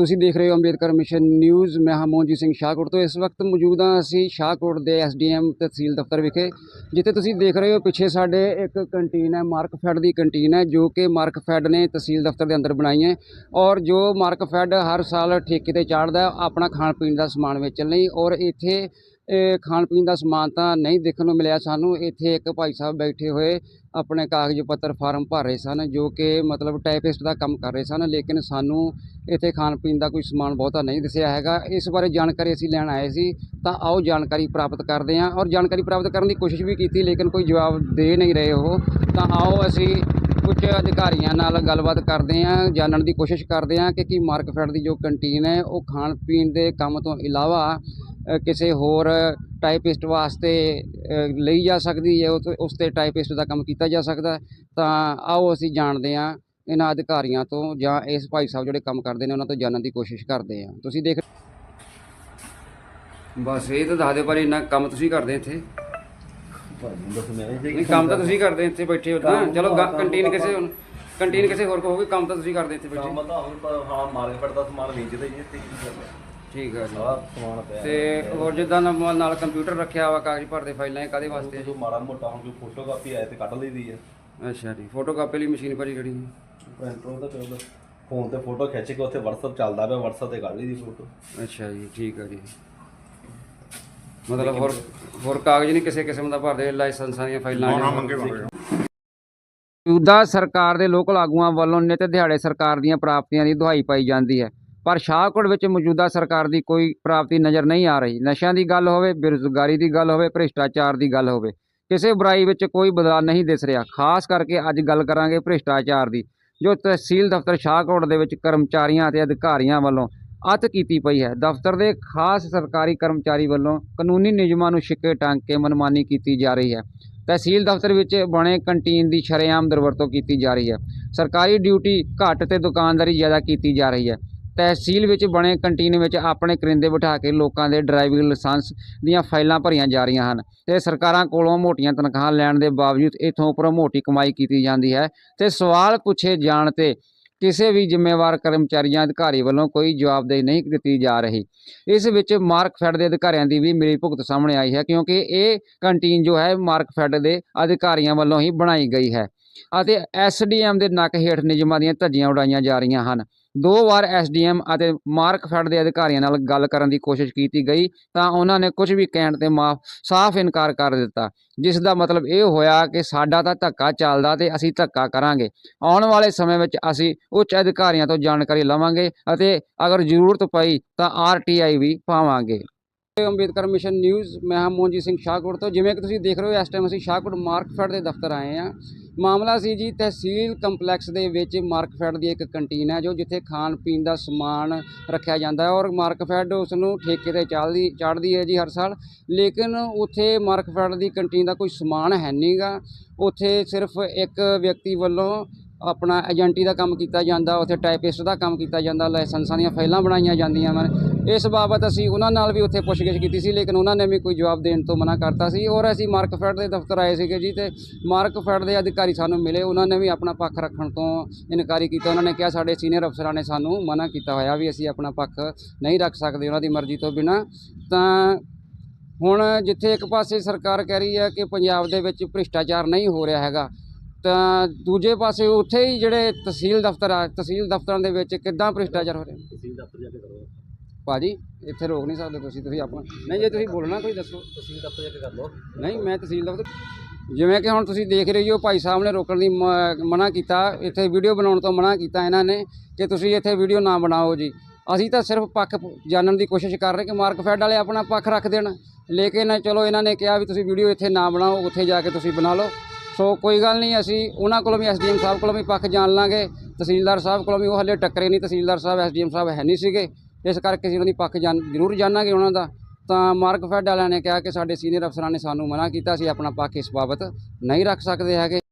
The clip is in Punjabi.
ਤੁਸੀਂ ਦੇਖ ਰਹੇ ਹੋ ਅੰਬੇਦਕਰ ਮਿਸ਼ਨ ਨਿਊਜ਼। ਮੈਂ ਹਾਂ ਮੋਹਨਜੀਤ ਸਿੰਘ ਸ਼ਾਹਕੋਟ ਤੋਂ। ਇਸ ਵਕਤ ਮੌਜੂਦ ਹਾਂ ਅਸੀਂ ਸ਼ਾਹਕੋਟ ਦੇ ਐਸਡੀਐਮ ਤਹਿਸੀਲ ਦਫ਼ਤਰ ਵਿਖੇ, ਜਿੱਥੇ ਤੁਸੀਂ ਦੇਖ ਰਹੇ ਹੋ ਪਿੱਛੇ ਸਾਡੇ ਇੱਕ ਕੰਟੀਨ ਹੈ ਮਾਰਕਫੈਡ ਦੀ ਕੰਟੀਨ ਹੈ, ਜੋ ਕਿ ਮਾਰਕਫੈਡ ਨੇ ਤਹਿਸੀਲ ਦਫ਼ਤਰ ਦੇ ਅੰਦਰ ਬਣਾਈ ਹੈ ਔਰ ਜੋ ਮਾਰਕਫੈਡ ਹਰ ਸਾਲ ਠੇਕੇ ਤੇ ਚਾੜਦਾ ਆਪਣਾ ਖਾਣ ਪੀਣ ਦਾ ਸਮਾਨ ਵੇਚਣ ਲਈ ਔਰ ਇੱਥੇ ਇਹ ਖਾਣ ਪੀਣ ਦਾ ਸਮਾਨ ਤਾਂ ਨਹੀਂ ਦੇਖਣ ਨੂੰ ਮਿਲਿਆ ਸਾਨੂੰ। ਇੱਥੇ ਇੱਕ ਭਾਈ ਸਾਹਿਬ ਬੈਠੇ ਹੋਏ ਆਪਣੇ ਕਾਗਜ਼ ਪੱਤਰ ਫਾਰਮ ਭਰ ਰਹੇ ਸਨ, ਜੋ ਕਿ ਮਤਲਬ ਟਾਈਪਿਸਟ ਦਾ ਕੰਮ ਕਰ ਰਹੇ ਸਨ, ਲੇਕਿਨ ਸਾਨੂੰ ਇੱਥੇ ਖਾਣ ਪੀਣ ਦਾ ਕੋਈ ਸਮਾਨ ਬਹੁਤਾ ਨਹੀਂ ਦਿਸਿਆ ਹੈਗਾ। ਇਸ ਬਾਰੇ ਜਾਣਕਾਰੀ ਅਸੀਂ ਲੈਣ ਆਏ ਸੀ, ਤਾਂ ਆਓ ਜਾਣਕਾਰੀ ਪ੍ਰਾਪਤ ਕਰਦੇ ਹਾਂ ਔਰ ਜਾਣਕਾਰੀ ਪ੍ਰਾਪਤ ਕਰਨ ਦੀ ਕੋਸ਼ਿਸ਼ ਵੀ ਕੀਤੀ, ਲੇਕਿਨ ਕੋਈ ਜਵਾਬ ਦੇ ਨਹੀਂ ਰਹੇ ਉਹ। ਤਾਂ ਆਓ ਅਸੀਂ ਉੱਚ ਅਧਿਕਾਰੀਆਂ ਨਾਲ ਗੱਲਬਾਤ ਕਰਦੇ ਹਾਂ, ਜਾਣਨ ਦੀ ਕੋਸ਼ਿਸ਼ ਕਰਦੇ ਹਾਂ ਕਿ ਕੀ ਮਾਰਕਫੈਡ ਦੀ ਜੋ ਕੰਟੀਨ ਹੈ, ਉਹ ਖਾਣ ਪੀਣ ਦੇ ਕੰਮ ਤੋਂ ਇਲਾਵਾ ਕਿਸੇ ਹੋਰ ਟਾਈਪਿਸਟ ਵਾਸਤੇ ਲਈ ਜਾ ਸਕਦੀ ਹੈ ਉਸ ਤੇ ਟਾਈਪਿਸਟ ਦਾ ਕੰਮ ਕੀਤਾ ਜਾ ਸਕਦਾ। ਤਾਂ ਆਓ ਅਸੀਂ ਜਾਣਦੇ ਹਾਂ ਇਹਨਾਂ ਅਧਿਕਾਰੀਆਂ ਤੋਂ ਜਾਂ ਇਸ ਭਾਈ ਸਾਹਿਬ ਜਿਹੜੇ ਕੰਮ ਕਰਦੇ ਨੇ ਉਹਨਾਂ ਤੋਂ ਜਾਣਨ ਦੀ ਕੋਸ਼ਿਸ਼ ਕਰਦੇ ਹਾਂ। ਤੁਸੀਂ ਦੇਖ ਬਸ ਇਹ ਤਾਂ ਦੱਸ ਦਿਓ ਪਰ ਇੰਨਾ ਕੰਮ ਤੁਸੀਂ ਕਰਦੇ ਇੱਥੇ? ਨਹੀਂ ਕੰਮ ਤਾਂ ਤੁਸੀਂ ਕਰਦੇ ਇੱਥੇ ਬੈਠੇ ਹੋ ਤਾਂ। ਚਲੋ ਕੰਟੀਨ ਕਿਸੇ ਹੁਣ ਕੰਟੀਨ ਕਿਸੇ ਹੋਰ ਕੋ ਹੋਵੇ ਕੰਮ ਤਾਂ ਤੁਸੀਂ ਕਰਦੇ ਇੱਥੇ ਬੈਠੇ। ਕੰਮ ਤਾਂ ਹੁਣ ਹਾਂ ਮਾਰਕੀਟ ਦਾ ਸਮਾਨ ਵੇਚਦੇ ਹੀ ਤੇ ਕੀ ਕਰਨਾ। ਠੀਕ ਹੈ ਜੀ। ਸਾਰਾ ਸਮਾਨ ਪਿਆ ਤੇ ਹੋਰ ਜਿੱਦਾਂ ਨਾਲ ਨਾਲ ਕੰਪਿਊਟਰ ਰੱਖਿਆ ਵਾ ਕਾਗਜ਼ ਭਰਦੇ ਫਾਈਲਾਂ ਇਹ ਕਾਦੇ ਵਾਸਤੇ? ਆ ਜੋ ਮਾੜਾ ਮੋਟਾ ਹੁਣ ਕੋਈ ਫੋਟੋ ਕਾਪੀ ਆਏ ਤੇ ਕੱਢ ਲਈਦੀ ਹੈ ਜੀ ਅੱਛਾ ਜੀ ਫੋਟੋ ਕਾਪੀ ਲਈ ਮਸ਼ੀਨ ਭਾਜੀ ਕਿਹੜੀ ਪ੍ਰਿੰਟਰ ਦਾ ਪਿਆ ਫੋਨ ਤੇ ਫੋਟੋ ਖਿੱਚ ਕੇ ਉੱਥੇ WhatsApp ਚੱਲਦਾ ਪਿਆ WhatsApp ਤੇ ਕੱਢ ਲਈਦੀ ਫੋਟੋ ਅੱਛਾ ਜੀ ਠੀਕ ਹੈ ਜੀ। ਮਤਲਬ ਹੋਰ ਹੋਰ ਕਾਗਜ਼ ਨਹੀਂ ਕਿਸੇ ਕਿਸਮ ਦਾ ਭਰਦੇ ਲਾਇਸੈਂਸਾਂ ਦੀਆਂ ਫਾਈਲਾਂ ਨਾ ਮੰਗੇ ਮੌਜੂਦਾ ਸਰਕਾਰ ਦੇ ਲੋਕਲ ਆਗੂਆਂ ਵੱਲੋਂ ਨਿਤ ਦਿਹਾੜੇ ਸਰਕਾਰ ਦੀਆਂ ਪ੍ਰਾਪਤੀਆਂ ਦੀ ਦੁਹਾਈ ਪਾਈ ਜਾਂਦੀ ਹੈ। ਪਰ ਸ਼ਾਹਕੋਟ ਵਿੱਚ ਮੌਜੂਦਾ ਸਰਕਾਰ ਦੀ ਕੋਈ ਪ੍ਰਾਪਤੀ ਨਜ਼ਰ ਨਹੀਂ ਆ ਰਹੀ। ਨਸ਼ਿਆਂ ਦੀ ਗੱਲ ਹੋਵੇ, ਬੇਰੁਜ਼ਗਾਰੀ ਦੀ ਗੱਲ ਹੋਵੇ, ਭ੍ਰਿਸ਼ਟਾਚਾਰ ਦੀ ਗੱਲ ਹੋਵੇ, ਕਿਸੇ ਬੁਰਾਈ ਵਿੱਚ ਕੋਈ ਬਦਲਾਅ ਨਹੀਂ ਦਿਸ ਰਿਹਾ। ਖਾਸ ਕਰਕੇ ਅੱਜ ਗੱਲ ਕਰਾਂਗੇ ਭ੍ਰਿਸ਼ਟਾਚਾਰ ਦੀ, ਜੋ ਤਹਿਸੀਲ ਦਫ਼ਤਰ ਸ਼ਾਹਕੋਟ ਦੇ ਵਿੱਚ ਕਰਮਚਾਰੀਆਂ ਅਤੇ ਅਧਿਕਾਰੀਆਂ ਵੱਲੋਂ ਅੱਤ ਕੀਤੀ ਪਈ ਹੈ। ਦਫ਼ਤਰ ਦੇ ਖਾਸ ਸਰਕਾਰੀ ਕਰਮਚਾਰੀ ਵੱਲੋਂ ਕਾਨੂੰਨੀ ਨਿਯਮਾਂ ਨੂੰ ਛਿੱਕੇ ਟੰਗ ਕੇ ਮਨਮਾਨੀ ਕੀਤੀ ਜਾ ਰਹੀ ਹੈ। ਤਹਿਸੀਲ ਦਫ਼ਤਰ ਵਿੱਚ ਬਣੇ ਕੰਟੀਨ ਦੀ ਸ਼ਰੇਆਮ ਦੁਰਵਰਤੋਂ ਕੀਤੀ ਜਾ ਰਹੀ ਹੈ। ਸਰਕਾਰੀ ਡਿਊਟੀ ਘੱਟ ਤੇ ਦੁਕਾਨਦਾਰੀ ਜ਼ਿਆਦਾ ਕੀਤੀ ਜਾ ਰਹੀ ਹੈ। ਤਹਿਸੀਲ ਵਿੱਚ ਬਣੇ ਕੰਟੀਨ ਵਿੱਚ ਆਪਣੇ ਕਰਿੰਦੇ ਬਿਠਾ ਕੇ ਲੋਕਾਂ ਦੇ ਡਰਾਈਵਿੰਗ ਲਾਇਸੈਂਸ ਦੀਆਂ ਫਾਈਲਾਂ ਭਰੀਆਂ ਜਾ ਰਹੀਆਂ ਹਨ ਤੇ ਸਰਕਾਰਾਂ ਕੋਲੋਂ ਮੋਟੀਆਂ ਤਨਖਾਹਾਂ ਲੈਣ ਦੇ ਬਾਵਜੂਦ ਇਥੋਂ ਉੱਪਰੋਂ ਮੋਟੀ ਕਮਾਈ ਕੀਤੀ ਜਾਂਦੀ ਹੈ ਤੇ ਸਵਾਲ ਪੁੱਛੇ ਜਾਣ ਤੇ ਕਿਸੇ ਵੀ ਜ਼ਿੰਮੇਵਾਰ ਕਰਮਚਾਰੀਆਂ ਅਧਿਕਾਰੀ ਵੱਲੋਂ ਕੋਈ ਜਵਾਬਦੇਹੀ ਨਹੀਂ ਦਿੱਤੀ ਜਾ ਰਹੀ। ਇਸ ਵਿੱਚ ਮਾਰਕਫੈਡ ਦੇ ਅਧਿਕਾਰੀਆਂ ਦੀ ਵੀ ਮਿਲੀ ਭੁਗਤ ਸਾਹਮਣੇ ਆਈ ਹੈ ਕਿਉਂਕਿ ਇਹ ਕੰਟੀਨ ਜੋ ਹੈ ਮਾਰਕਫੈਡ ਦੇ ਅਧਿਕਾਰੀਆਂ ਵੱਲੋਂ ਹੀ ਬਣਾਈ ਗਈ ਹੈ ਅਤੇ ਐਸਡੀਐਮ ਦੇ ਨੱਕ ਹੇਠ ਨਿਯਮਾਂ ਦੀਆਂ ਧੱਜੀਆਂ ਉਡਾਈਆਂ ਜਾ ਰਹੀਆਂ ਹਨ। ਦੋ ਵਾਰ ਐਸਡੀਐਮ ਅਤੇ ਮਾਰਕਫੈਡ ਦੇ ਅਧਿਕਾਰੀਆਂ ਨਾਲ ਗੱਲ ਕਰਨ ਦੀ ਕੋਸ਼ਿਸ਼ ਕੀਤੀ ਗਈ ਤਾਂ ਉਹਨਾਂ ਨੇ ਕੁਝ ਵੀ ਕਹਿਣ ਤੇ ਮਾਫ, ਸਾਫ਼ ਇਨਕਾਰ ਕਰ ਦਿੱਤਾ, ਜਿਸ ਦਾ ਮਤਲਬ ਇਹ ਹੋਇਆ ਕਿ ਸਾਡਾ ਤਾਂ ਧੱਕਾ ਚੱਲਦਾ ਤੇ ਅਸੀਂ ਧੱਕਾ ਕਰਾਂਗੇ। ਆਉਣ ਵਾਲੇ ਸਮੇਂ ਵਿੱਚ ਅਸੀਂ ਉੱਚ ਅਧਿਕਾਰੀਆਂ ਤੋਂ ਜਾਣਕਾਰੀ ਲਵਾਂਗੇ ਅਤੇ ਅਗਰ ਜ਼ਰੂਰਤ ਪਈ ਤਾਂ ਆਰਟੀਆਈ ਵੀ ਪਾਵਾਂਗੇ। ਅੰਬੇਦਕਰ ਮਿਸ਼ਨ ਨਿਊਜ਼, ਮੈਂ ਹਾਂ ਮੋਹਨਜੀਤ ਸਿੰਘ ਸ਼ਾਹਕੋਟ ਤੋਂ। ਜਿਵੇਂ ਕਿ ਤੁਸੀਂ ਦੇਖ ਰਹੇ ਹੋ, ਇਸ ਟਾਈਮ ਅਸੀਂ ਸ਼ਾਹਕੋਟ ਮਾਰਕਫੈਡ ਦੇ ਦਫ਼ਤਰ ਆਏ ਹਾਂ। ਮਾਮਲਾ ਸੀ ਜੀ, ਤਹਿਸੀਲ ਕੰਪਲੈਕਸ ਦੇ ਵਿੱਚ ਮਾਰਕਫੈਡ ਦੀ ਇੱਕ ਕੰਟੀਨ ਹੈ, ਜੋ ਜਿੱਥੇ ਖਾਣ ਪੀਣ ਦਾ ਸਮਾਨ ਰੱਖਿਆ ਜਾਂਦਾ ਹੈ ਔਰ ਮਾਰਕਫੈਡ ਉਸ ਨੂੰ ਠੇਕੇ ਤੇ ਚਾੜਦੀ ਚਾੜਦੀ ਹੈ ਜੀ ਹਰ ਸਾਲ। ਲੇਕਿਨ ਉੱਥੇ ਮਾਰਕਫੈਡ ਦੀ ਕੰਟੀਨ ਦਾ ਕੋਈ ਸਮਾਨ ਹੈ ਨਹੀਂਗਾ ਉੱਥੇ ਸਿਰਫ ਇੱਕ ਵਿਅਕਤੀ ਵੱਲੋਂ ਆਪਣਾ ਏਜੰਟੀ ਦਾ ਕੰਮ ਕੀਤਾ ਜਾਂਦਾ, ਉੱਥੇ ਟਾਈਪਿਸਟ ਦਾ ਕੰਮ ਕੀਤਾ ਜਾਂਦਾ, ਲਾਇਸੈਂਸਾਂ ਦੀਆਂ ਫਾਈਲਾਂ ਬਣਾਈਆਂ ਜਾਂਦੀਆਂ ਹਨ। ਇਸ ਬਾਬਤ ਅਸੀਂ ਉਹਨਾਂ ਨਾਲ ਵੀ ਉੱਥੇ ਪੁੱਛਗਿੱਛ ਕੀਤੀ ਸੀ, ਲੇਕਿਨ ਉਹਨਾਂ ਨੇ ਵੀ ਕੋਈ ਜਵਾਬ ਦੇਣ ਤੋਂ ਮਨਾ ਕਰਤਾ ਸੀ। ਔਰ ਅਸੀਂ ਮਾਰਕਫੈਡ ਦੇ ਦਫ਼ਤਰ ਆਏ ਸੀਗੇ ਜੀ ਤੇ ਮਾਰਕਫੈਡ ਦੇ ਅਧਿਕਾਰੀ ਸਾਨੂੰ ਮਿਲੇ। ਉਹਨਾਂ ਨੇ ਵੀ ਆਪਣਾ ਪੱਖ ਰੱਖਣ ਤੋਂ ਇਨਕਾਰੀ ਕੀਤਾ। ਉਹਨਾਂ ਨੇ ਕਿਹਾ, ਸਾਡੇ ਸੀਨੀਅਰ ਅਫਸਰਾਂ ਨੇ ਸਾਨੂੰ ਮਨਾ ਕੀਤਾ ਹੋਇਆ ਵੀ ਅਸੀਂ ਆਪਣਾ ਪੱਖ ਨਹੀਂ ਰੱਖ ਸਕਦੇ ਉਹਨਾਂ ਦੀ ਮਰਜ਼ੀ ਤੋਂ ਬਿਨਾ। ਤਾਂ ਹੁਣ ਜਿੱਥੇ ਇੱਕ ਪਾਸੇ ਸਰਕਾਰ ਕਹਿ ਰਹੀ ਹੈ ਕਿ ਪੰਜਾਬ ਦੇ ਵਿੱਚ ਭ੍ਰਿਸ਼ਟਾਚਾਰ ਨਹੀਂ ਹੋ ਰਿਹਾ ਹੈਗਾ ਤਾਂ ਦੂਜੇ ਪਾਸੇ ਉੱਥੇ ਹੀ ਜਿਹੜੇ ਤਹਿਸੀਲ ਦਫ਼ਤਰ ਆ ਤਹਿਸੀਲ ਦਫ਼ਤਰਾਂ ਦੇ ਵਿੱਚ ਕਿੱਦਾਂ ਭ੍ਰਿਸ਼ਟਾਚਾਰ ਹੋ ਰਿਹਾ? ਤਹਿਸੀਲ ਦਫ਼ਤਰ ਜਾ ਕੇ ਕਰੋ। ਭਾਜੀ ਇੱਥੇ ਰੋਕ ਨਹੀਂ ਸਕਦੇ ਤੁਸੀਂ ਤੁਸੀਂ ਆਪਣਾ ਨਹੀਂ ਜੇ ਤੁਸੀਂ ਬੋਲਣਾ ਕੋਈ ਦੱਸੋ। ਤਹਿਸੀਲ ਦਫ਼ਤਰ ਜਾ ਕੇ ਕਰ ਲਓ। ਨਹੀਂ ਮੈਂ ਤਹਿਸੀਲ ਦਫ਼ਤਰ ਜਿਵੇਂ ਕਿ ਹੁਣ ਤੁਸੀਂ ਦੇਖ ਰਹੇ ਹੋ ਭਾਈ ਸਾਹਿਬ ਨੇ ਰੋਕਣ ਦੀ ਮਨਾ ਕੀਤਾ ਇੱਥੇ ਵੀਡੀਓ ਬਣਾਉਣ ਤੋਂ ਮਨਾ ਕੀਤਾ ਇਹਨਾਂ ਨੇ ਕਿ ਤੁਸੀਂ ਇੱਥੇ ਵੀਡੀਓ ਨਾ ਬਣਾਓ ਜੀ। ਅਸੀਂ ਤਾਂ ਸਿਰਫ ਪੱਖ ਜਾਣਨ ਦੀ ਕੋਸ਼ਿਸ਼ ਕਰ ਰਹੇ ਕਿ ਮਾਰਕਫੈਡ ਵਾਲੇ ਆਪਣਾ ਪੱਖ ਰੱਖ ਦੇਣ। ਲੇਕਿਨ ਚਲੋ ਇਹਨਾਂ ਨੇ ਕਿਹਾ ਵੀ ਤੁਸੀਂ ਵੀਡੀਓ ਇੱਥੇ ਨਾ ਬਣਾਓ ਉੱਥੇ ਜਾ ਕੇ ਤੁਸੀਂ ਬਣਾ ਲਓ। ਸੋ ਕੋਈ ਗੱਲ ਨਹੀਂ, ਅਸੀਂ ਉਹਨਾਂ ਕੋਲੋਂ ਵੀ ਐਸਡੀਐਮ ਸਾਹਿਬ ਕੋਲੋਂ ਵੀ ਪੱਖ ਜਾਣ ਲਾਂਗੇ। ਤਹਿਸੀਲਦਾਰ ਸਾਹਿਬ ਕੋਲੋਂ ਵੀ ਉਹ ਹਲੇ ਟੱਕਰੇ ਨਹੀਂ, ਤਹਿਸੀਲਦਾਰ ਸਾਹਿਬ, ਐਸਡੀਐਮ ਸਾਹਿਬ ਹੈ ਨਹੀਂ ਸੀਗੇ। ਇਸ ਕਰਕੇ ਅਸੀਂ ਉਹਨਾਂ ਦੀ ਪੱਖ ਜਾਣ, ਜ਼ਰੂਰ ਜਾਣਾਂਗੇ ਉਹਨਾਂ ਦਾ। ਤਾਂ ਮਾਰਕਫੈਡ ਵਾਲਿਆਂ ਨੇ ਕਿਹਾ ਕਿ ਸਾਡੇ ਸੀਨੀਅਰ ਅਫਸਰਾਂ ਨੇ ਸਾਨੂੰ ਮਨਾ ਕੀਤਾ ਸੀ ਆਪਣਾ ਪੱਖ ਇਸ ਬਾਬਤ ਨਹੀਂ ਰੱਖ ਸਕਦੇ ਹੈਗੇ।